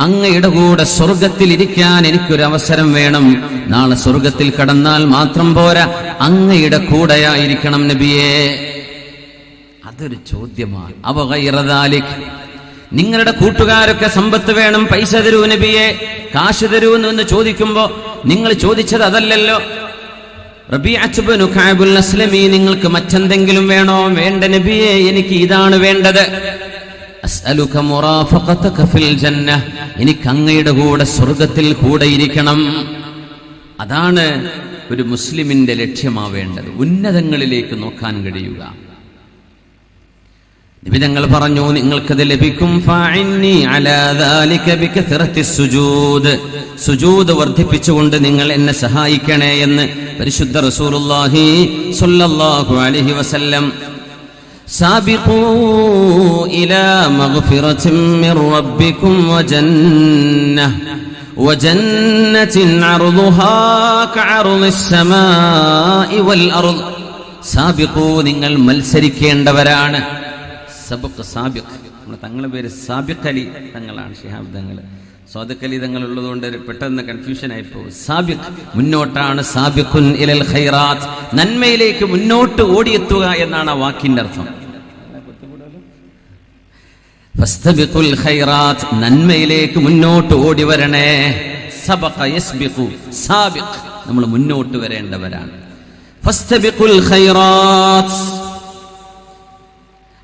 അങ്ങയുടെ കൂടെ സ്വർഗത്തിൽ ഇരിക്കാൻ എനിക്കൊരു അവസരം വേണം. നാളെ സ്വർഗത്തിൽ കടന്നാൽ മാത്രം പോരാ. അങ്ങയുടെ കൂടെയായിരിക്കണം നബിയേ. അതൊരു ചോദ്യമാണ്. അവ ഗൈറദാലിക് നിങ്ങളുടെ കൂട്ടുകാരൊക്കെ സമ്പത്ത് വേണം പൈസ തരൂ നബിയെ. കാശ് തരൂ എന്ന് ചോദിക്കുമ്പോ നിങ്ങൾ ചോദിച്ചത് അതല്ലല്ലോ. അസ്ലമി നിങ്ങൾക്ക് മറ്റെന്തെങ്കിലും വേണോ? വേണ്ട നബിയെ എനിക്ക് ഇതാണ് വേണ്ടത്. എനിക്ക് അങ്ങയുടെ കൂടെ സ്വർഗത്തിൽ കൂടെ ഇരിക്കണം. അതാണ് ഒരു മുസ്ലിമിന്റെ ലക്ഷ്യമാവേണ്ടത്. ഉന്നതങ്ങളിലേക്ക് നോക്കാൻ കഴിയുക. നിബിതങ്ങൾ പറഞ്ഞു നിങ്ങൾക്കത് ലഭിക്കും ഫഅഇന്നി അലാ ദാലിക ബികഥറത്തി സുജൂദ് സുജൂദ് വർദ്ധിപ്പിച്ചുകൊണ്ട് നിങ്ങൾ എന്നെ സഹായിക്കണേ എന്ന് പരിശുദ്ധ റസൂലുള്ളാഹി സ്വല്ലല്ലാഹു അലൈഹി വസല്ലം سابقوا إلى مغفرة من ربكم وجنة وجنة عرضها كعرض السماء والأرض സാബിഖൂ നിങ്ങൾ മത്സരിക്കേണ്ടവരാണ് സബക്ക് സാബിഖ്. നമ്മുടെ തങ്ങളുടെ പേര് സാബിഖ് അലി തങ്ങളാണ് ഷിഹാബ് തങ്ങൾ സ്വാദക് അലി തങ്ങൾ ഉള്ളതുകൊണ്ട് പെട്ടെന്ന് കൺഫ്യൂഷൻ ആയി പോകും സാബിഖ് മുന്നോട്ടാണ് സാബിഖുൻ ഇലൽ ഖൈറാത്ത്. നന്മയിലേക്ക് മുന്നോട്ട് ഓടിയെത്തുക എന്നാണ് ആ വാക്കിന്റെ അർത്ഥം. ഖൈറാത്ത് നന്മയിലേക്ക് മുന്നോട്ട് ഓടി വരണേ. സബഖ യസ്ബിഖു. സാബിഖ് നമ്മൾ മുന്നോട്ട് വരേണ്ടവരാണ്. ഫസ്തബിഖുൽ ഖൈറാത്ത്.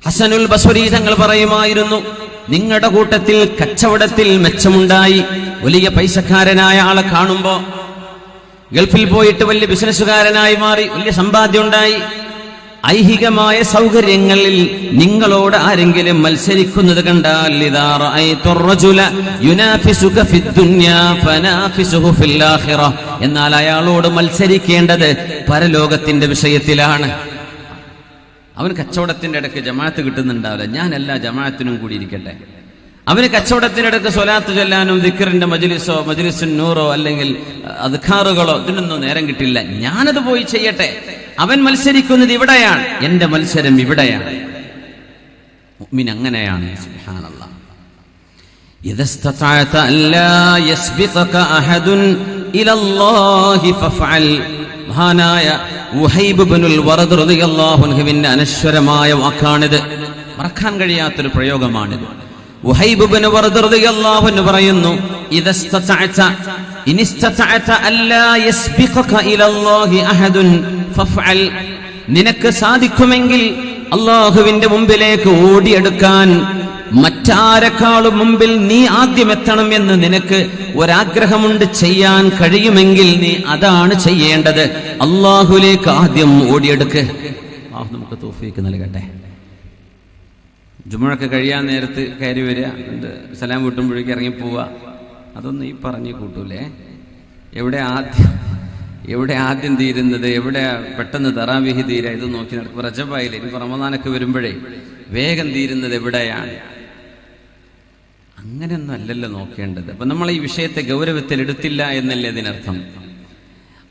ഹസനുൽ ബസ്വരി തങ്ങൾ പറയുമായിരുന്നു നിങ്ങളുടെ കൂട്ടത്തിൽ കച്ചവടത്തിൽ മെച്ചമുണ്ടായി. വലിയ പൈസക്കാരനായ ആളെ കാണുമ്പോ ഗൾഫിൽ പോയിട്ട് വലിയ ബിസിനസ്സുകാരനായി മാറി വലിയ സമ്പാദ്യം ഉണ്ടായി ഐഹികമായ സൗകര്യങ്ങളിൽ നിങ്ങളോട് ആരെങ്കിലും മത്സരിക്കുന്നത് കണ്ടാൽ എന്നാൽ അയാളോട് മത്സരിക്കേണ്ടത് പരലോകത്തിന്റെ വിഷയത്തിലാണ്. അവന് കച്ചവടത്തിന്റെ ഇടയ്ക്ക് ജമാഅത്ത് കിട്ടുന്നുണ്ടാവില്ല ഞാൻ എല്ലാ ജമാഅത്തിനും കൂടി ഇരിക്കട്ടെ അവന് കച്ചവടത്തിന്റെ ഇടയ്ക്ക് സ്വലാത്ത് ചൊല്ലാനും ദിക്കറിന്റെ മജ്ലിസോ മജ്ലിസുൻ നൂറോ അല്ലെങ്കിൽ അദ്ഖാറുകളോ ഇതിനൊന്നും നേരം കിട്ടില്ല ഞാനത് പോയി ചെയ്യട്ടെ അവൻ മത്സരിക്കുന്നത് ഇവിടെയാണ് എന്റെ മത്സരം ഇവിടെയാണ് മുഅ്മിൻ അങ്ങനെയാണ് സുബ്ഹാനല്ലാഹ് إذا استطعت أن لا يسبقك أحد إلى الله فافعل മഹാനായ അനശ്വരമായ വാക്കാണിത്. മറക്കാൻ കഴിയാത്തൊരു പ്രയോഗമാണിത്. പറയുന്നു നിനക്ക് സാധിക്കുമെങ്കിൽ അള്ളാഹുവിന്റെ മുമ്പിലേക്ക് ഓടിയെടുക്കാൻ മറ്റാരെക്കാളും മുമ്പിൽ നീ ആദ്യം എത്തണം എന്ന് നിനക്ക് ഒരാഗ്രഹമുണ്ട് ചെയ്യാൻ കഴിയുമെങ്കിൽ നീ അതാണ് ചെയ്യേണ്ടത്. അള്ളാഹുലേക്ക് ആദ്യം ഓടിയെടുക്ക്. നമുക്ക് തോഫിക്ക് നൽകട്ടെ. ജുമഴൊക്കെ കഴിയാൻ നേരത്ത് കയറി വരിക. സലാം വീട്ടുമ്പോഴേക്ക് ഇറങ്ങിപ്പോവുക അതൊന്നും ഈ പറഞ്ഞു കൂട്ടൂലേ. എവിടെ ആദ്യം എവിടെ ആദ്യം തീരുന്നത് എവിടെ പെട്ടെന്ന് തറാവിഹി തീരാ ഇത് നോക്കി നടക്കും. റജബായില്ലേ ഇനി റമദാനൊക്കെ വരുമ്പോഴേ വേഗം തീരുന്നത് എവിടെയാണ്? അങ്ങനെയൊന്നും അല്ലല്ലോ നോക്കേണ്ടത്. അപ്പൊ നമ്മൾ ഈ വിഷയത്തെ ഗൗരവത്തിൽ എടുത്തില്ല എന്നല്ലേ ഇതിനർത്ഥം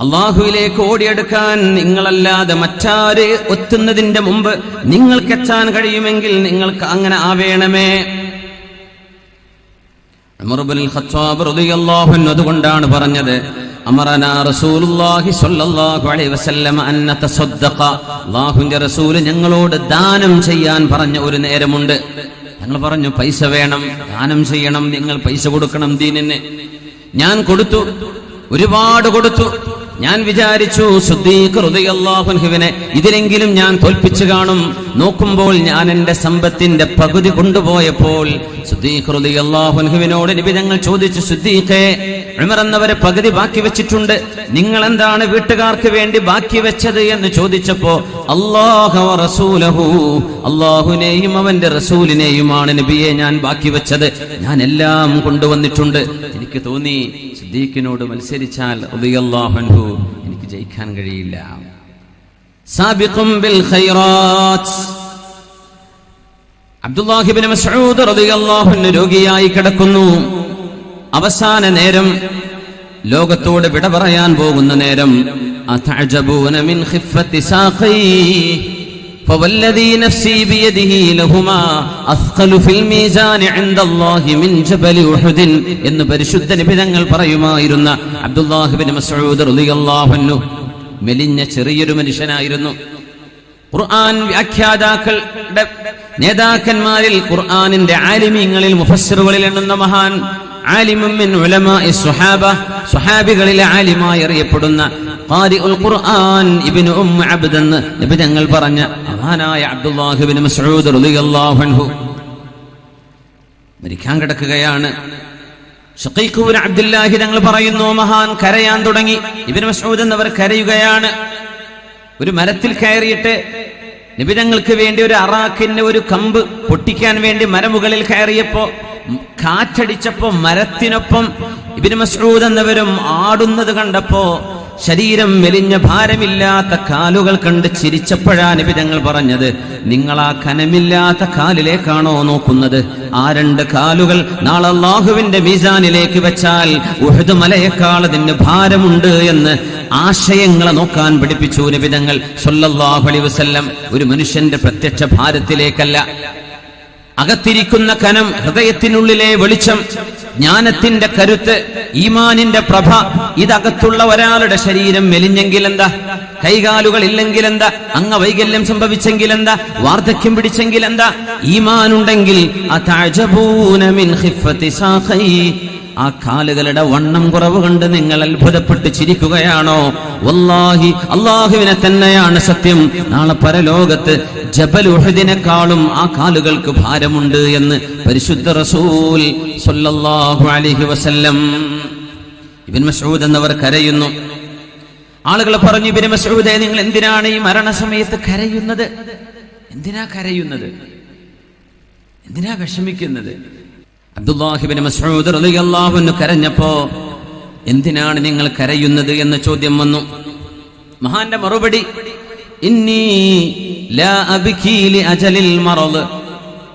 അള്ളാഹുവിലേക്ക് ഓടിയെടുക്കാൻ നിങ്ങളല്ലാതെ മറ്റാര് ഒത്തുന്നതിന്റെ മുമ്പ് നിങ്ങൾക്ക് എത്താൻ കഴിയുമെങ്കിൽ നിങ്ങൾക്ക് അങ്ങനെ ആവേണമേ. അതുകൊണ്ടാണ് പറഞ്ഞത് ഞങ്ങളോട് ദാനം ചെയ്യാൻ പറഞ്ഞ ഒരു നേരമുണ്ട്. ഞങ്ങൾ പറഞ്ഞു പൈസ വേണം ദാനം ചെയ്യണം നിങ്ങൾ പൈസ കൊടുക്കണം ദീനിന്. ഞാൻ കൊടുത്തു ഒരുപാട് കൊടുത്തു. ഞാൻ വിചാരിച്ചു സുദ്ദീഖ്ഹുവിനെ ഇതിനെങ്കിലും ഞാൻ തോൽപ്പിച്ചു കാണും. നോക്കുമ്പോൾ ഞാൻ എന്റെ സമ്പത്തിന്റെ പകുതി കൊണ്ടുപോയപ്പോൾ സുദ്ദീഖ്ഹുവിനോട് നിബി ഞങ്ങൾ ചോദിച്ചു സുദ്ദീഖേ ഉമർ എന്നവരെ പകുതി ബാക്കി വെച്ചിട്ടുണ്ട്. നിങ്ങൾ എന്താണ് വീട്ടുകാർക്ക് വേണ്ടി ബാക്കി വെച്ചത്? എന്ന് ചോദിച്ചപ്പോ റസൂലഹു. അള്ളാഹുനെയും അവന്റെ റസൂലിനെയുമാണ് നബിയെ ഞാൻ ബാക്കി വെച്ചത്. ഞാൻ എല്ലാം കൊണ്ടുവന്നിട്ടുണ്ട്. എനിക്ക് തോന്നി സുദ്ദീഖിനോട് മത്സരിച്ചാൽ എനിക്ക് ജയിക്കാൻ കഴിയില്ല. സാബിഖും ബിൽ ഖൈറാത്ത് അബ്ദുല്ലാഹിബിൻ മസ്ഊദ് റളിയല്ലാഹു അൻഹു രോഗിയായി കിടക്കുന്നു അവസാന നേരം ലോകത്തോട് വിട പറയാൻ പോകുന്ന നേരം അതഅജബൂന മിൻ ഖിഫത്തി സാഖി فوالذي نفسي بيده لهما أثقل في الميزان عند الله من جبل أحد എന്ന് പരിശുദ്ധ നിബിതങ്ങൾ പറയുമായിരുന്ന അബ്ദുല്ലാഹിബിൻ മസ്ഊദ് റളിയല്ലാഹു അൻഹു മെലിഞ്ഞ ചെറിയൊരു മനുഷ്യനായിരുന്നു. ഖുർആൻ വ്യാഖ്യാതാക്കളുടെ നേതാക്കന്മാരിൽ ഖുർആനിന്റെ ആലിമീങ്ങളിൽ മുഫസ്സിറുകളിൽ എണ്ണുന്ന മഹാൻ ആലിമും മിൻ ഉലമാഇ സ്വഹാബ സ്വഹാബികളിലെ ആലിമായി അറിയപ്പെടുന്ന ഖുർആൻ ഇബ്നു ഉമ്മ അബ്ദ് നബി തങ്ങൾ പറഞ്ഞ മഹാനായ അബ്ദുല്ലാഹി മസ്ഊദ് റളിയല്ലാഹു അൻഹു മരിക്കാൻ കിടക്കുകയാണ്. ഷഖീഖുബിൻ അബ്ദുല്ലാഹി തങ്ങൾ പറയുന്നു മഹാൻ കരയാൻ തുടങ്ങി. ഇബ്നു മസ്ഊദ് എന്നവർ കരയുകയാണ്. ഒരു മരത്തിൽ കയറിയിട്ട് നിബിതങ്ങൾക്ക് വേണ്ടി ഒരു അറാഖിന്റെ ഒരു കമ്പ് പൊട്ടിക്കാൻ വേണ്ടി മരമുകളിൽ കയറിയപ്പോ കാറ്റടിച്ചപ്പോ മരത്തിനൊപ്പം ഇബ്നു മസ്ഊദ് എന്നവരും ആടുന്നത് കണ്ടപ്പോ ശരീരം മെലിഞ്ഞ ഭാരമില്ലാത്ത കാലുകൾ കണ്ട് ചിരിച്ചപ്പോഴാ നിബിതങ്ങൾ പറഞ്ഞത് നിങ്ങൾ ആ കാലിലേക്കാണോ നോക്കുന്നത്? ആ രണ്ട് കാലുകൾ നാളെ അള്ളാഹുവിന്റെ മീസാനിലേക്ക് വെച്ചാൽ ഉഹദ് മലയേക്കാൾ അതിന് ഭാരമുണ്ട് എന്ന് ആശയങ്ങളെ നോക്കാൻ പഠിപ്പിച്ചു നബിതങ്ങൾ സൊല്ലാഹു അലൈഹി വസല്ലം. ഒരു മനുഷ്യന്റെ പ്രത്യക്ഷ ഭാരത്തിലേക്കല്ല. അകത്തിരിക്കുന്ന കനം ഹൃദയത്തിനുള്ളിലെ വെളിച്ചം ജ്ഞാനത്തിന്റെ കരുത്ത് ഈമാനിന്റെ പ്രഭ ഇതകത്തുള്ള ഒരാളുടെ ശരീരം മെലിഞ്ഞെങ്കിൽ എന്താ കൈകാലുകൾ ഇല്ലെങ്കിൽ എന്താ അംഗവൈകല്യം സംഭവിച്ചെങ്കിൽ എന്താ വാർദ്ധക്യം പിടിച്ചെങ്കിൽ എന്താ ഈമാനുണ്ടെങ്കിൽ ആ കാലുകളുടെ വണ്ണം കുറവ് കണ്ട് നിങ്ങൾ അത്ഭുതപ്പെട്ട് ചിരിക്കുകയാണോ? വല്ലാഹി അള്ളാഹുവിനെ തന്നെയാണ് സത്യം. നാളെ പരലോകത്ത് ജബൽ ഉഹദിനെക്കാളും ആ കാലുകൾക്ക് ഭാരമുണ്ട് എന്ന് പരിശുദ്ധ റസൂൽ അലിഹി അലൈഹി വസല്ലം ഇബിൻ മസ്ഊദ് എന്നവർ കരയുന്നു. ആളുകൾ പറഞ്ഞു ഇബിൻ മസൂദെ നിങ്ങൾ എന്തിനാണ് ഈ മരണസമയത്ത് കരയുന്നത്? എന്തിനാ കരയുന്നത്? എന്തിനാ വിഷമിക്കുന്നത്? കരഞ്ഞപ്പോ എന്തിനാണ് നിങ്ങൾ കരയുന്നത് എന്ന ചോദ്യം വന്നു. മഹാന്റെ മറുപടി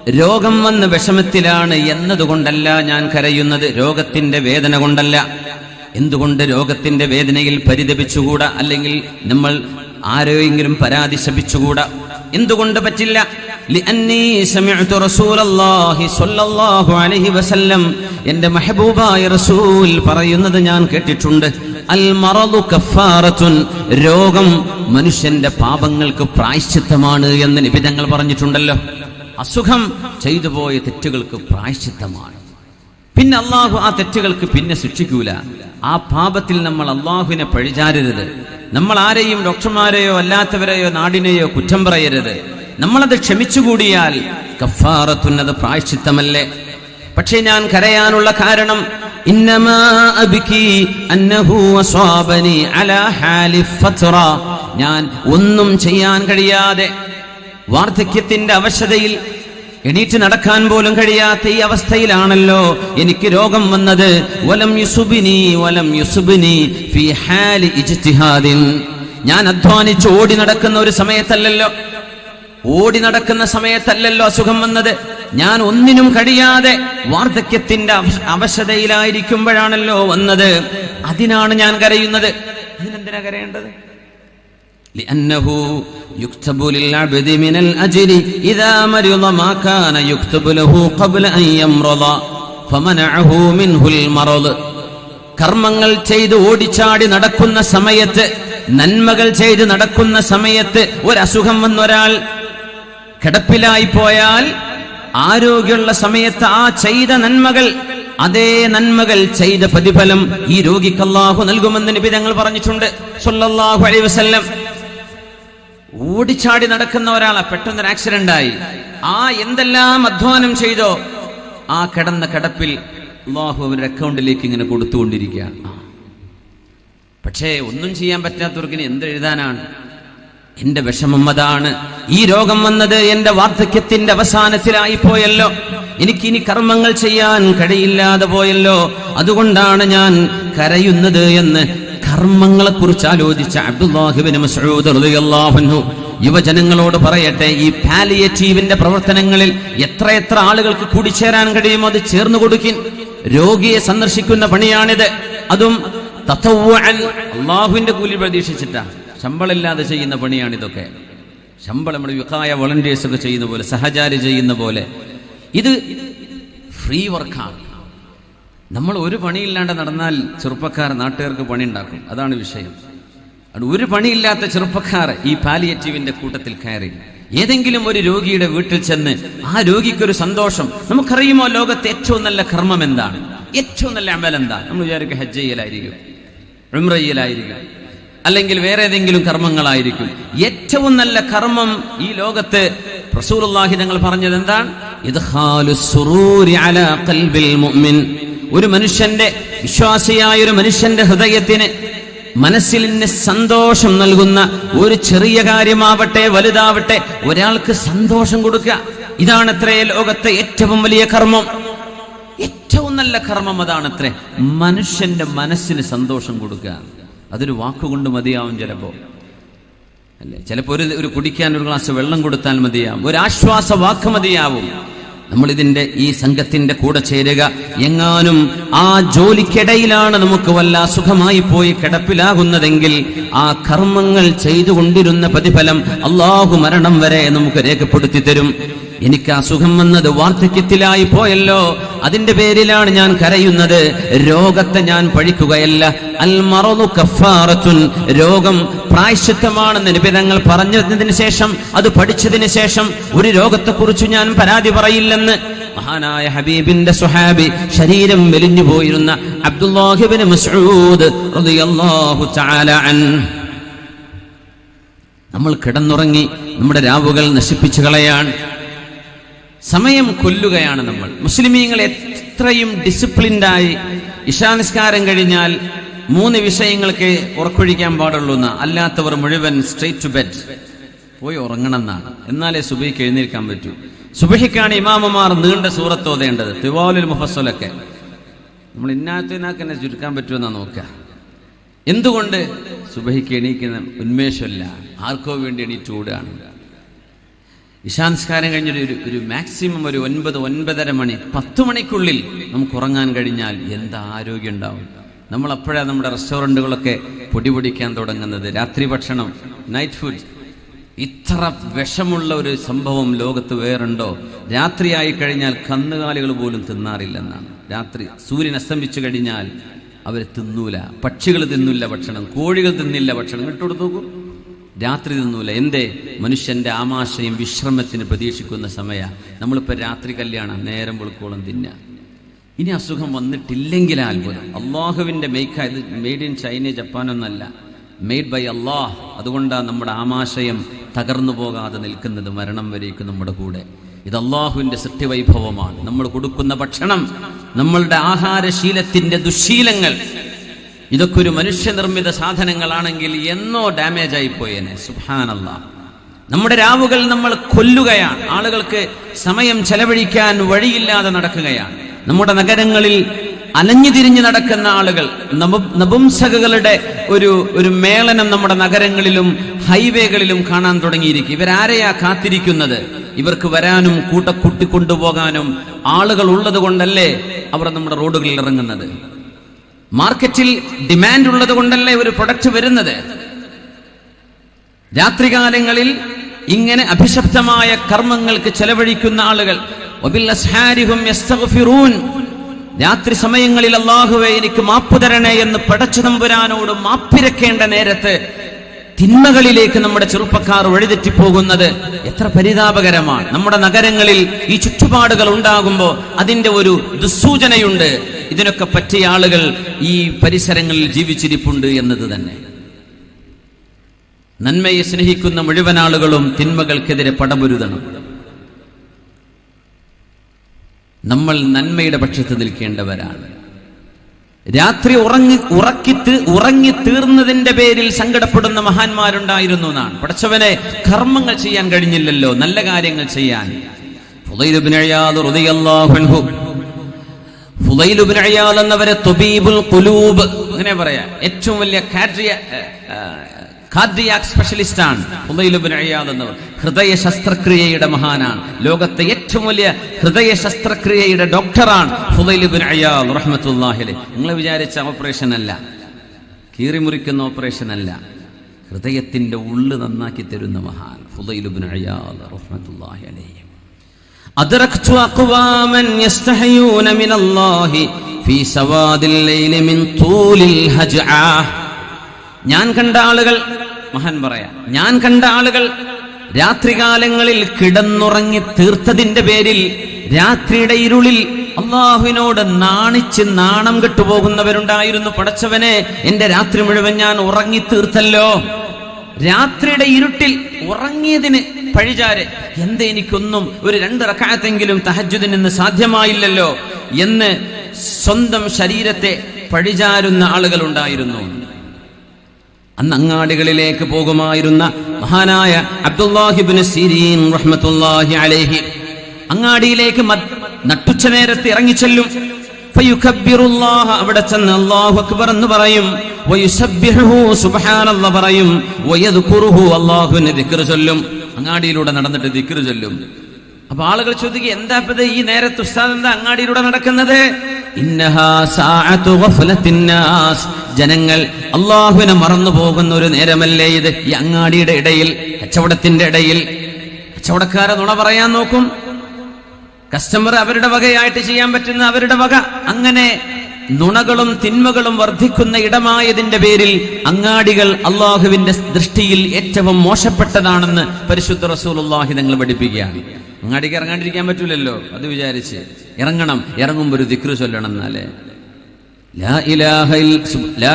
രോഗം വന്ന് വിഷമത്തിലാണ് എന്നതുകൊണ്ടല്ല ഞാൻ കരയുന്നത്. രോഗത്തിന്റെ വേദന കൊണ്ടല്ല. എന്തുകൊണ്ട് രോഗത്തിന്റെ വേദനയിൽ പരിതപിച്ചുകൂടാ? അല്ലെങ്കിൽ നമ്മൾ ആരെയെങ്കിലും പരാതി ശപിച്ചുകൂടാ എന്തുകൊണ്ട് പറ്റില്ല? لأني سمعت رسول الله صلى الله عليه وسلم എന്റെ മെഹബൂബായ റസൂൽ പറയുന്നത് ഞാൻ കേട്ടിട്ടുണ്ട് അൽ മറദു കഫാറത്തുൻ രോഗം മനുഷ്യന്റെ പാപങ്ങൾക്ക് പ്രായശ്ചിത്തമാണ് എന്ന് നിബിധങ്ങൾ പറഞ്ഞിട്ടുണ്ടല്ലോ അസുഖം ചെയ്തു പോയ തെറ്റുകൾക്ക് പ്രായശ്ചിത്തമാണ് പിന്നെ അള്ളാഹു ആ തെറ്റുകൾക്ക് പിന്നെ ശിക്ഷിക്കൂല ആ പാപത്തിൽ നമ്മൾ അള്ളാഹുവിനെ പഴിചാരരുത് നമ്മൾ ആരെയും ഡോക്ടർമാരെയോ അല്ലാത്തവരെയോ നാടിനെയോ കുറ്റം പറയരുത് നമ്മളത് ക്ഷമിച്ചുകൂടിയാൽ കഫാറത്തുന്നത് പ്രായശ്ചിത്തമല്ലേ? പക്ഷേ ഞാൻ കരയാനുള്ള കാരണം ഞാൻ ഒന്നും ചെയ്യാൻ കഴിയാതെ വാർദ്ധക്യത്തിന്റെ അവശതയിൽ എണീറ്റ് നടക്കാൻ പോലും കഴിയാത്ത ഈ അവസ്ഥയിലാണല്ലോ എനിക്ക് രോഗം വന്നത്. വലം യുസുബിനി വലം യുസുബിനി ഫി ഹാലി ഞാൻ അധ്വാനിച്ച് ഓടി നടക്കുന്ന ഒരു സമയത്തല്ലല്ലോ. ഓടി നടക്കുന്ന സമയത്തല്ലല്ലോ അസുഖം വന്നത് ഞാൻ ഒന്നിനും കഴിയാതെ വാർദ്ധക്യത്തിന്റെ അവശ- അവശതയിലായിരിക്കുമ്പോഴാണല്ലോ വന്നത് അതിനാണ് ഞാൻ കരയുന്നത് അതിനെന്തിനാ കരയേണ്ടത് لأنه يكتب للعبد من الأجر إذا مرض ما كان يكتب له قبل أن يمرض فمنعه منه المرض കർമ്മങ്ങൾ ചെയ്ത് ഓടിച്ചാടി നടക്കുന്ന സമയത്ത് നന്മകൾ ചെയ്ത് നടക്കുന്ന സമയത്ത് ഒരസുഖം വന്നൊരാൾ കിടപ്പിലായി പോയാൽ ആരോഗ്യമുള്ള സമയത്ത് ആ ചെയ്ത നന്മകൾ അതേ നന്മകൾ ചെയ്ത പ്രതിഫലം ഈ രോഗിക്ക് അള്ളാഹു നൽകുമെന്ന് നബി തങ്ങൾ പറഞ്ഞിട്ടുണ്ട്. സൊല്ലാഹു വസല്ലം. ഓടിച്ചാടി നടക്കുന്ന ഒരാളെ പെട്ടെന്നൊരു ആക്സിഡന്റ് ആയി ആ എന്തെല്ലാം അധ്വാനം ചെയ്തോ ആ കിടന്ന കിടപ്പിൽ അള്ളാഹു അവരുടെ അക്കൗണ്ടിലേക്ക് ഇങ്ങനെ കൊടുത്തുകൊണ്ടിരിക്കുകയാണ്. പക്ഷേ ഒന്നും ചെയ്യാൻ പറ്റാത്തവർക്ക് എന്ത് എഴുതാനാണ് എന്റെ വിഷമം അതാണ്. ഈ രോഗം വന്നത് എന്റെ വാർദ്ധക്യത്തിന്റെ അവസാനത്തിലായി പോയല്ലോ. എനിക്കിനി കർമ്മങ്ങൾ ചെയ്യാൻ കഴിയില്ലാതെ പോയല്ലോ. അതുകൊണ്ടാണ് ഞാൻ കരയുന്നത് എന്ന് കർമ്മങ്ങളെ കുറിച്ച് ആലോചിച്ച അബ്ദുല്ലാഹിബിന് യുവജനങ്ങളോട് പറയട്ടെ ഈ പാലിയേറ്റീവിന്റെ പ്രവർത്തനങ്ങളിൽ എത്രയെത്ര ആളുകൾക്ക് കൂടിച്ചേരാൻ കഴിയുമോ അത് ചേർന്നു കൊടുക്കിൻ. രോഗിയെ സന്ദർശിക്കുന്ന പണിയാണിത്. അതും തത്തവ്വുഅൻ അള്ളാഹുവിന്റെ കൂലി പ്രതീക്ഷിച്ചിട്ടാ ശമ്പളമില്ലാതെ ചെയ്യുന്ന പണിയാണിതൊക്കെ. ശമ്പളം നമ്മൾ വിക്കായ വോളണ്ടിയേഴ്സൊക്കെ ചെയ്യുന്ന പോലെ സഹചാരി ചെയ്യുന്ന പോലെ. ഇത് ഫ്രീ വർക്കാണ്. നമ്മൾ ഒരു പണിയില്ലാണ്ട് നടന്നാൽ ചെറുപ്പക്കാർ നാട്ടുകാർക്ക് പണി ഉണ്ടാക്കും അതാണ് വിഷയം. ഒരു പണിയില്ലാത്ത ചെറുപ്പക്കാർ ഈ പാലിയേറ്റീവിന്റെ കൂട്ടത്തിൽ കയറി. ഏതെങ്കിലും ഒരു രോഗിയുടെ വീട്ടിൽ ചെന്ന് ആ രോഗിക്കൊരു സന്തോഷം. നമുക്കറിയുമോ ലോകത്തെ ഏറ്റവും നല്ല കർമ്മം എന്താണ്? ഏറ്റവും നല്ല അമൽ നമ്മൾ വിചാരിക്കും ഹജ്ജയിലായിരിക്കും ചെയ്യലായിരിക്കും. അല്ലെങ്കിൽ വേറെ ഏതെങ്കിലും കർമ്മങ്ങളായിരിക്കും. ഏറ്റവും നല്ല കർമ്മം ഈ ലോകത്ത് റസൂലുള്ളാഹി ഞങ്ങൾ പറഞ്ഞത് എന്താണ്? ഒരു മനുഷ്യന്റെ വിശ്വാസിയായ ഒരു മനുഷ്യന്റെ ഹൃദയത്തിന് മനസ്സിലിന് സന്തോഷം നൽകുന്ന ഒരു ചെറിയ കാര്യമാവട്ടെ വലുതാവട്ടെ ഒരാൾക്ക് സന്തോഷം കൊടുക്കുക. ഇതാണ് അത്രേ ലോകത്തെ ഏറ്റവും വലിയ കർമ്മം. ഏറ്റവും നല്ല കർമ്മം അതാണത്രേ മനുഷ്യന്റെ മനസ്സിന് സന്തോഷം കൊടുക്കുക. അതൊരു വാക്കുകൊണ്ട് മതിയാവും ചിലപ്പോൾ അല്ലേ? ചിലപ്പോൾ ഒരു ഒരു കുടിക്കാൻ ഒരു ഗ്ലാസ് വെള്ളം കൊടുത്താൽ മതിയാവും. ഒരു ആശ്വാസ വാക്ക് മതിയാവും. നമ്മൾ ഇതിന്റെ ഈ സംഘത്തിന്റെ കൂടെ ചേരുക. എങ്ങാനും ആ ജോലിക്കിടയിലാണ് നമുക്ക് വല്ല സുഖമായി പോയി കിടപ്പിലാകുന്നതെങ്കിൽ ആ കർമ്മങ്ങൾ ചെയ്തുകൊണ്ടിരുന്ന പ്രതിഫലം അള്ളാഹു മരണം വരെ നമുക്ക് രേഖപ്പെടുത്തി തരും. എനിക്ക് അസുഖം വന്നത് വാർദ്ധക്യത്തിലായി പോയല്ലോ. അതിന്റെ പേരിലാണ് ഞാൻ കരയുന്നത്. രോഗത്തെ ഞാൻ പഴിക്കുകയല്ല. അൽ കഫാറത്തുൻ. രോഗം പ്രായശ്ചിത്തമാണെന്ന് നിബിധങ്ങൾ പറഞ്ഞതിന് ശേഷം അത് പഠിച്ചതിന് ശേഷം ഒരു രോഗത്തെക്കുറിച്ച് ഞാൻ പരാതി പറയില്ലെന്ന് മഹാനായ ഹബീബിന്റെ സുഹാബി ശരീരം മെലിഞ്ഞു പോയിരുന്ന അബ്ദുല്ലാഹിബിന് നമ്മൾ കിടന്നുറങ്ങി നമ്മുടെ രാവുകൾ നശിപ്പിച്ചു കളയാൻ സമയം കൊല്ലുകയാണ് നമ്മൾ. മുസ്ലിമീങ്ങൾ എത്രയും ഡിസിപ്ലിൻഡായി ഇഷാനിസ്കാരം കഴിഞ്ഞാൽ മൂന്ന് വിഷയങ്ങൾക്ക് ഉറക്കൊഴിക്കാൻ പാടുള്ളൂ എന്ന്. അല്ലാത്തവർ മുഴുവൻ സ്ട്രേറ്റ് ടു ബെഡ് പോയി ഉറങ്ങണം എന്നാണ്. എന്നാലേ സുബഹിക്ക് എഴുന്നേൽക്കാൻ പറ്റൂ. സുബഹിക്കാണ് ഇമാമമാർ നീണ്ട സൂറത്ത് ഓതേണ്ടത്. തിവാലുൽ മുഫസ്സലൊക്കെ. നമ്മൾ ഇന്നാത്തിനാക്ക് തന്നെ ചുരുക്കാൻ പറ്റുമെന്നാ നോക്കുക എന്തുകൊണ്ട് സുബഹിക്ക് എണീക്കുന്ന ഉന്മേഷമല്ല? ആർക്കോ വേണ്ടി എണീറ്റ് ഇശാൻസ്കാരം കഴിഞ്ഞൊരു ഒരു ഒരു മാക്സിമം ഒരു ഒൻപത് ഒൻപതര മണി പത്ത് മണിക്കുള്ളിൽ നമുക്ക് ഉറങ്ങാൻ കഴിഞ്ഞാൽ എന്താ ആരോഗ്യം ഉണ്ടാവും? നമ്മൾ അപ്പോഴാണ് നമ്മുടെ റെസ്റ്റോറന്റുകളൊക്കെ പൊടി പൊടിക്കാൻ തുടങ്ങുന്നത്. രാത്രി ഭക്ഷണം നൈറ്റ് ഫുഡ് ഇത്ര വിഷമുള്ള ഒരു സംഭവം ലോകത്ത് വേറുണ്ടോ? രാത്രിയായി കഴിഞ്ഞാൽ കന്നുകാലികൾ പോലും തിന്നാറില്ലെന്നാണ്. രാത്രി സൂര്യൻ അസ്തമിച്ചു കഴിഞ്ഞാൽ അവർ തിന്നൂല. പക്ഷികൾ തിന്നില്ല ഭക്ഷണം കോഴികൾ തിന്നില്ല ഭക്ഷണം. ഇട്ടുകൊടുത്തു നോക്കൂ. രാത്രി നിന്നുമില്ല എന്തേ? മനുഷ്യന്റെ ആമാശയും വിശ്രമത്തിന് പ്രതീക്ഷിക്കുന്ന സമയ. നമ്മളിപ്പോൾ രാത്രി കല്യാണം നേരം വെളുക്കോളം തിന്ന. ഇനി അസുഖം വന്നിട്ടില്ലെങ്കിൽ അത്ഭുതം അള്ളാഹുവിന്റെ മെയ്ക്ക ഇത് മെയ്ഡ് ഇൻ ചൈന ജപ്പാനൊന്നല്ല. മെയ്ഡ് ബൈ അള്ളാഹ്. അതുകൊണ്ടാണ് നമ്മുടെ ആമാശയം തകർന്നു പോകാതെ നിൽക്കുന്നത് മരണം വരേക്കും നമ്മുടെ കൂടെ. ഇത് അള്ളാഹുവിന്റെ സത്യവൈഭവമാണ്. നമ്മൾ കൊടുക്കുന്ന ഭക്ഷണം നമ്മളുടെ ആഹാരശീലത്തിന്റെ ദുശീലങ്ങൾ ഇതൊക്കെ ഒരു മനുഷ്യനിർമ്മിത സാധനങ്ങളാണെങ്കിൽ എന്നോ ഡാമേജ് ആയി പോയേനെ. സുഹാനല്ല നമ്മുടെ രാവുകൾ നമ്മൾ കൊല്ലുകയാണ്. ആളുകൾക്ക് സമയം ചെലവഴിക്കാൻ വഴിയില്ലാതെ നടക്കുകയാണ്. നമ്മുടെ നഗരങ്ങളിൽ അലഞ്ഞു തിരിഞ്ഞു നടക്കുന്ന ആളുകൾ നപുംസകളുടെ ഒരു ഒരു മേളനം നമ്മുടെ നഗരങ്ങളിലും ഹൈവേകളിലും കാണാൻ തുടങ്ങിയിരിക്കും. ഇവരാരെയാ കാത്തിരിക്കുന്നത്? ഇവർക്ക് വരാനും കൂട്ടക്കൂട്ടി കൂട്ടിക്കൊണ്ടുപോകാനും ആളുകൾ ഉള്ളത് കൊണ്ടല്ലേ അവർ നമ്മുടെ റോഡുകളിൽ ഇറങ്ങുന്നത്? മാർക്കറ്റിൽ ഡിമാൻഡ് ഉള്ളത് കൊണ്ടല്ലേ ഒരു പ്രൊഡക്റ്റ് വരുന്നത് രാത്രികാലങ്ങളിൽ ഇങ്ങനെ അഭിശപ്തമായ കർമ്മങ്ങൾക്ക് ചെലവഴിക്കുന്ന ആളുകൾ. രാത്രി സമയങ്ങളിൽ അള്ളാഹുവെ എനിക്ക് മാപ്പ് തരണേ എന്ന് പടച്ചു തമ്പുരാനോട് മാപ്പിരക്കേണ്ട നേരത്ത് തിന്മകളിലേക്ക് നമ്മുടെ ചെറുപ്പക്കാർ വഴിതെറ്റിപ്പോകുന്നത് എത്ര പരിതാപകരമാണ് നമ്മുടെ നഗരങ്ങളിൽ ഈ ചുറ്റുപാടുകൾ ഉണ്ടാകുമ്പോൾ അതിന്റെ ഒരു ദുസ്സൂചനയുണ്ട് ഇതിനൊക്കെ പറ്റിയ ആളുകൾ ഈ പരിസരങ്ങളിൽ ജീവിച്ചിരിപ്പുണ്ട് എന്നത് തന്നെ. നന്മയെ സ്നേഹിക്കുന്ന മുഴുവൻ ആളുകളും തിന്മകൾക്കെതിരെ പടപൊരുതണം. നമ്മൾ നന്മയുടെ പക്ഷത്ത് നിൽക്കേണ്ടവരാണ്. രാത്രി ഉറങ്ങി ഉറക്കി ഉറങ്ങി തീർന്നതിന്റെ പേരിൽ സങ്കടപ്പെടുന്ന മഹാന്മാരുണ്ടായിരുന്നു എന്നാണ് പഠിച്ചവനെ കർമ്മങ്ങൾ ചെയ്യാൻ കഴിഞ്ഞില്ലല്ലോ നല്ല കാര്യങ്ങൾ ചെയ്യാൻ. ഇയാദ് എന്നവരെ തുബീബുൽ ഖുലൂബ് അങ്ങനെ പറയാ. ഏറ്റവും വലിയ കാട്രിയ കാർഡിയാക് സ്പെഷ്യലിസ്റ്റ് ആണ് എന്നവർ. ഹൃദയ ശസ്ത്രക്രിയയുടെ മഹാനാണ്. ലോകത്തെ ഏറ്റവും വലിയ ഹൃദയ ശസ്ത്രക്രിയയുടെ ഡോക്ടറാണ് അലൈഹി. നിങ്ങൾ വിചാരിച്ച ഓപ്പറേഷൻ അല്ല. കീറി മുറിക്കുന്ന ഓപ്പറേഷൻ അല്ല. ഹൃദയത്തിന്റെ ഉള്ളു നന്നാക്കി തരുന്ന മഹാൻ ഫുദൈലുബിൻ അയ്യാദ് റഹ്മത്തുല്ലാഹി അലൈഹി. أدركت أقواما يستحيون من الله في سواد الليل من طول الهجعة ഞാൻ കണ്ട ആളുകൾ മഹാൻ പറയാ ഞാൻ കണ്ട ആളുകൾ രാത്രികാലങ്ങളിൽ കിടന്നുറങ്ങി തീർത്തതിന്റെ പേരിൽ രാത്രിയുടെ ഇരുളിൽ അള്ളാഹുവിനോട് നാണിച്ച് നാണം കെട്ടുപോകുന്നവരുണ്ടായിരുന്നു പടച്ചവനെ എന്റെ രാത്രി മുഴുവൻ ഞാൻ ഉറങ്ങി തീർത്തല്ലോ രാത്രിയുടെ ഇരുട്ടിൽ ഉറങ്ങിയതിന് പഴിചാര്. എന്ത് എനിക്കൊന്നും ഒരു രണ്ട് റക്കാത്തെങ്കിലും തഹജുദിന് നിന്ന് സാധ്യമായില്ലല്ലോ എന്ന് സ്വന്തം ശരീരത്തെ പഴിചാരുന്ന ആളുകൾ ഉണ്ടായിരുന്നു അന്ന് അങ്ങാടികളിലേക്ക് പോകുമായിരുന്ന മഹാനായ അബ്ദുല്ലാഹിബിൻ സിരീൻ റഹ്മത്തുല്ലാഹി അലൈഹി അങ്ങാടിയിലേക്ക് നട്ടുച്ച നേരത്തെ ഇറങ്ങിച്ചെല്ലും. അവിടെ ചെന്ന് അല്ലാഹു അക്ബർ എന്ന് പറയും. പറയും. ചൊല്ലും. അങ്ങാടിയിലൂടെ നടന്നിട്ട് ദിക്ർ ചൊല്ലും. അപ്പൊ ആളുകൾ ചോദിക്കുക എന്താ ഇപ്പത് ഈ നേരത്ത് ഉസ്താദ് എന്താ അങ്ങാടിയിലൂടെ നടക്കുന്നത്? ജനങ്ങൾ അള്ളാഹുവിനെ മറന്നു പോകുന്ന ഒരു നേരമല്ലേ ഇത് ഈ അങ്ങാടിയുടെ ഇടയിൽ കച്ചവടത്തിന്റെ ഇടയിൽ? കച്ചവടക്കാരെ നുണ പറയാൻ നോക്കും. കസ്റ്റമർ അവരുടെ വകയായിട്ട് ചെയ്യാൻ പറ്റുന്ന അവരുടെ വക. അങ്ങനെ നുണകളും തിന്മകളും വർദ്ധിക്കുന്ന ഇടമായതിന്റെ പേരിൽ അങ്ങാടികൾ അള്ളാഹുവിന്റെ ദൃഷ്ടിയിൽ ഏറ്റവും മോശപ്പെട്ടതാണെന്ന് പരിശുദ്ധ റസൂലുള്ളാഹി നിങ്ങൾ പഠിപ്പിക്കുകയാണ്. അങ്ങാടിക്ക് ഇറങ്ങാണ്ടിരിക്കാൻ പറ്റൂലല്ലോ അത് വിചാരിച്ച്. ഇറങ്ങണം ഇറങ്ങുമ്പോൾ ഒരു ദിക്രു ചൊല്ലണം എന്നാലേ. ലാ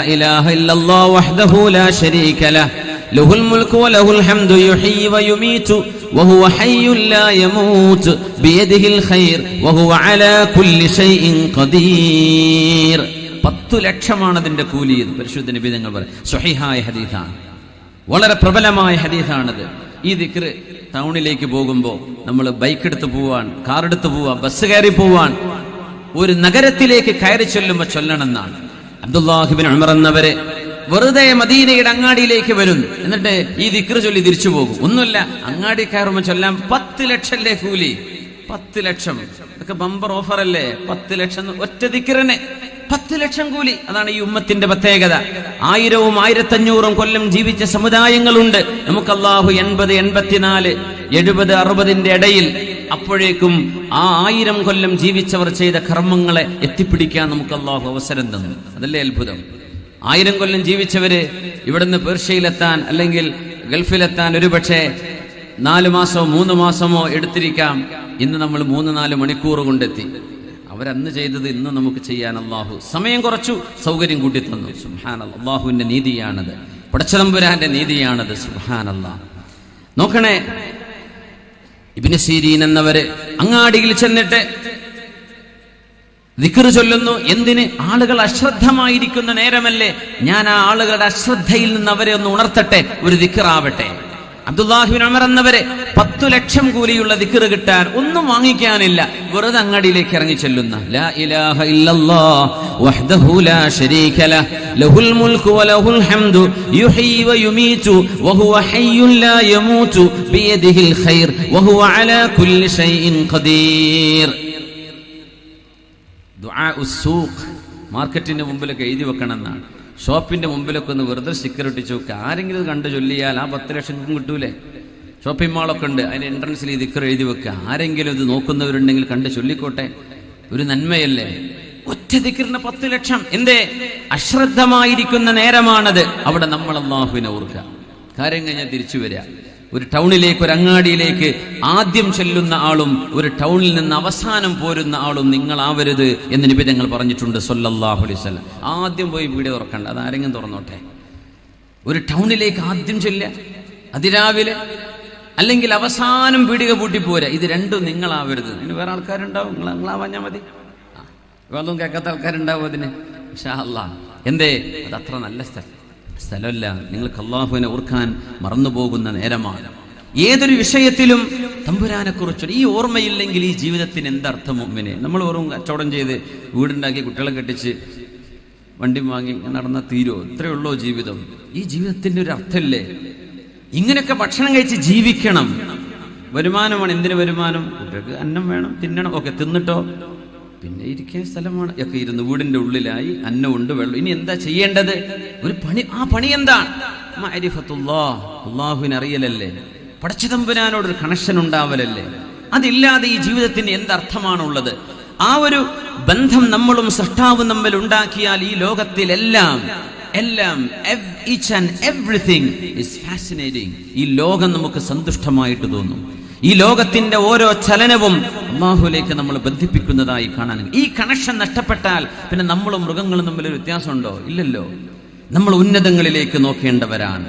ഇലാഹ ഇല്ലല്ലാഹു വഹ്ദഹു ലാ ശരീക ലഹ്. ലഹുൽ മുൽക്കു വലഹുൽ ഹംദു യുഹ്യി വയുമീതു വഹുവ ഹയ്യുൽ ലാ യമൂത് ബിയദിഹിൽ ഖൈർ വഹുവ അലാ കുല്ലി ഷൈഇൻ ഖദീർ. പത്തു ലക്ഷമാണ് അതിന്റെ കൂലി എന്ന് പരിശുദ്ധ നബി തങ്ങൾ പറയും. സ്വഹിഹായ ഹദീസാണ്. വളരെ പ്രബലമായ ഹദീസാണത്. ഈ ദിക്ർ ടൗണിലേക്ക് പോകുമ്പോൾ നമ്മൾ ബൈക്ക് എടുത്ത് പോവാൻ കാർ എടുത്ത് പോവാൻ ബസ് കയറി പോവാൻ ഒരു നഗരത്തിലേക്ക് കയറി ചൊല്ലുമ്പോൾ ചൊല്ലണമെന്നാണ് അബ്ദുല്ലാഹിബിൻ ഉമർ എന്നവരെ വെറുതെ മദീനയുടെ അങ്ങാടിയിലേക്ക് വരുന്നു. എന്നിട്ട് ഈ ദിക്ർ ചൊല്ലി തിരിച്ചു പോകും. ഒന്നുമില്ല അങ്ങാടി കയറുമ്പോൾ ചൊല്ലാൻ പത്ത് ലക്ഷല്ലേ കൂലി? പത്ത് ലക്ഷം. ഇതൊക്കെ ബമ്പർ ഓഫർ അല്ലേ? പത്ത് ലക്ഷം ഒറ്റ ദിക്കറിനെ പത്ത് ലക്ഷം കൂലി. അതാണ് ഈ ഉമ്മത്തിന്റെ പ്രത്യേകത. ആയിരവും ആയിരത്തഞ്ഞൂറും കൊല്ലം ജീവിച്ച സമുദായങ്ങളുണ്ട്. നമുക്ക് അള്ളാഹു എൺപത് എൺപത്തിനാല് എഴുപത് അറുപതിന്റെ ഇടയിൽ അപ്പോഴേക്കും ആ ആയിരം കൊല്ലം ജീവിച്ചവർ ചെയ്ത കർമ്മങ്ങളെ എത്തിപ്പിടിക്കാൻ നമുക്ക് അള്ളാഹു അവസരം തന്നു. അതല്ലേ അത്ഭുതം? ആയിരം കൊല്ലം ജീവിച്ചവര് ഇവിടുന്ന് പേർഷ്യയിലെത്താൻ അല്ലെങ്കിൽ ഗൾഫിലെത്താൻ ഒരുപക്ഷെ നാല് മാസമോ മൂന്ന് മാസമോ എടുത്തിരിക്കാം. ഇന്ന് നമ്മൾ മൂന്ന് നാല് മണിക്കൂർ കൊണ്ടെത്തി. അവരന്ന് ചെയ്തത് ഇന്ന് നമുക്ക് ചെയ്യാൻ അള്ളാഹു സമയം കുറച്ചു സൗകര്യം കൂട്ടി തന്നു. സുഹാൻ അള്ളാഹുവിന്റെ നീതിയാണത്. പടച്ചതമ്പുരാന്റെ നീതിയാണത്. സുഹാൻ അള്ളാഹ് നോക്കണേ ഇബിന് സീരീൻ എന്നവര് അങ്ങാടിയിൽ ചെന്നിട്ട് ദിക്ർ ചൊല്ലുന്നു. എന്തിന്? ആളുകൾ അശ്രദ്ധമായിരിക്കുന്ന നേരമല്ലേ ഞാൻ ആ ആളുകളുടെ അശ്രദ്ധയിൽ നിന്ന് അവരെ ഒന്ന് ഉണർത്തട്ടെ ഒരു ദിക്കറാവട്ടെ അബ്ദുല്ലാഹിബിൻ അമർ എന്നവരെ പത്തു ലക്ഷം കൂലിയുള്ള ദിക്കറ് കിട്ടാൻ ഒന്നും വാങ്ങിക്കാനില്ല. വെറുതെ അങ്ങാടിയിലേക്ക് ഇറങ്ങി ചെല്ലുന്ന. ലാ ഇലാഹ ദുആ ഉസ്സൂഖ് മാർക്കറ്റിന്റെ മുമ്പിലൊക്കെ എഴുതി വെക്കണം ഷോപ്പിന്റെ മുമ്പിലൊക്കെ ഒന്ന് വെറുതെ സ്റ്റിക്കർ ഒട്ടിച്ചു ആരെങ്കിലും കണ്ട് ചൊല്ലിയാൽ ആ പത്ത് ലക്ഷം കിട്ടൂലേ? ഷോപ്പിംഗ് മാളൊക്കെ ഉണ്ട് അതിന് എൻട്രൻസിൽ ഈ ദിക്കർ എഴുതി വെക്കുക ആരെങ്കിലും ഇത് നോക്കുന്നവരുണ്ടെങ്കിൽ കണ്ട് ചൊല്ലിക്കോട്ടെ. ഒരു നന്മയല്ലേ? ഒറ്റ ദിക്കറിന് പത്ത് ലക്ഷം. എന്തേ? അശ്രദ്ധമായിരിക്കുന്ന നേരമാണത്. അവിടെ നമ്മൾ അള്ളാഹുവിനെ ഓർക്കുക. കാര്യം കഴിഞ്ഞാൽ തിരിച്ചു വരിക. ഒരു ടൗണിലേക്ക് ഒരു അങ്ങാടിയിലേക്ക് ആദ്യം ചെല്ലുന്ന ആളും ഒരു ടൗണിൽ നിന്ന് അവസാനം പോരുന്ന ആളും നിങ്ങളാവരുത് എന്ന് നിബിധങ്ങൾ പറഞ്ഞിട്ടുണ്ട് സൊല്ലാഹു അലൈഹി ആദ്യം പോയി വീട് തുറക്കണ്ട അത് ആരെങ്കിലും തുറന്നോട്ടെ? ഒരു ടൗണിലേക്ക് ആദ്യം ചെല്ലുക അതിരാവിലെ അല്ലെങ്കിൽ അവസാനം പീടിക പൂട്ടി പോരാ ഇത് രണ്ടും നിങ്ങളാവരുത്. ഇനി വേറെ ആൾക്കാരുണ്ടാവും നിങ്ങൾ നിങ്ങളാവാഞ്ഞാൽ മതി. ഇതൊന്നും കേൾക്കാത്ത ആൾക്കാരുണ്ടാവും അതിന്. പക്ഷേ അല്ല എന്തേ? അത് അത്ര നല്ല സ്ഥലം. സ്ഥലമല്ല. നിങ്ങൾക്ക് അള്ളാഹുവിനെ ഓർക്കാൻ മറന്നുപോകുന്ന നേരമാണ്. ഏതൊരു വിഷയത്തിലും തമ്പുരാനെ കുറിച്ച് ഈ ഓർമ്മയില്ലെങ്കിൽ ഈ ജീവിതത്തിന് എന്തർത്ഥം മുമ്പിനെ നമ്മൾ വെറും കച്ചവടം ചെയ്ത് വീടുണ്ടാക്കി കുട്ടികളെ കെട്ടിച്ച് വണ്ടി വാങ്ങി നടന്ന തീരോ ഇത്രയേ ഉള്ളൂ ജീവിതം. ഈ ജീവിതത്തിന്റെ ഒരു അർത്ഥമില്ലേ? ഇങ്ങനെയൊക്കെ ഭക്ഷണം കഴിച്ച് ജീവിക്കണം. വരുമാനമാണ് എന്തിനു വരുമാനം? കുട്ടികൾക്ക് അന്നം വേണം തിന്നണം. ഓക്കെ തിന്നിട്ടോ? പിന്നെ ഇരിക്കാൻ സ്ഥലമാണ്. ഒക്കെ ഇരുന്ന് വീടിന്റെ ഉള്ളിലായി അന്നമുണ്ട് വെള്ളം. ഇനി എന്താ ചെയ്യേണ്ടത്? ഒരു പണി. ആ പണി എന്താണ്? മഅരിഫത്തുല്ലാ അള്ളാഹുവിനെ അറിയലല്ലേ? പടച്ചതമ്പുരാനോടൊരു കണക്ഷൻ ഉണ്ടാവലല്ലേ? അതില്ലാതെ ഈ ജീവിതത്തിന് എന്തർത്ഥമാണുള്ളത്? ആ ഒരു ബന്ധം നമ്മളും സൃഷ്ടാവും തമ്മിൽ ഉണ്ടാക്കിയാൽ ഈ ലോകത്തിലെല്ലാം എല്ലാം ഈച്ച് ആൻഡ് എവ്രിതിങ് ഈ ലോകം നമുക്ക് സന്തുഷ്ടമായിട്ട് തോന്നും. ഈ ലോകത്തിന്റെ ഓരോ ചലനവും അള്ളാഹുലേക്ക് നമ്മൾ ബന്ധിപ്പിക്കുന്നതായി കാണാൻ. ഈ കണക്ഷൻ നഷ്ടപ്പെട്ടാൽ പിന്നെ നമ്മളും മൃഗങ്ങളും തമ്മിൽ ഒരു വ്യത്യാസമുണ്ടോ? ഇല്ലല്ലോ. നമ്മൾ ഉന്നതങ്ങളിലേക്ക് നോക്കേണ്ടവരാണ്.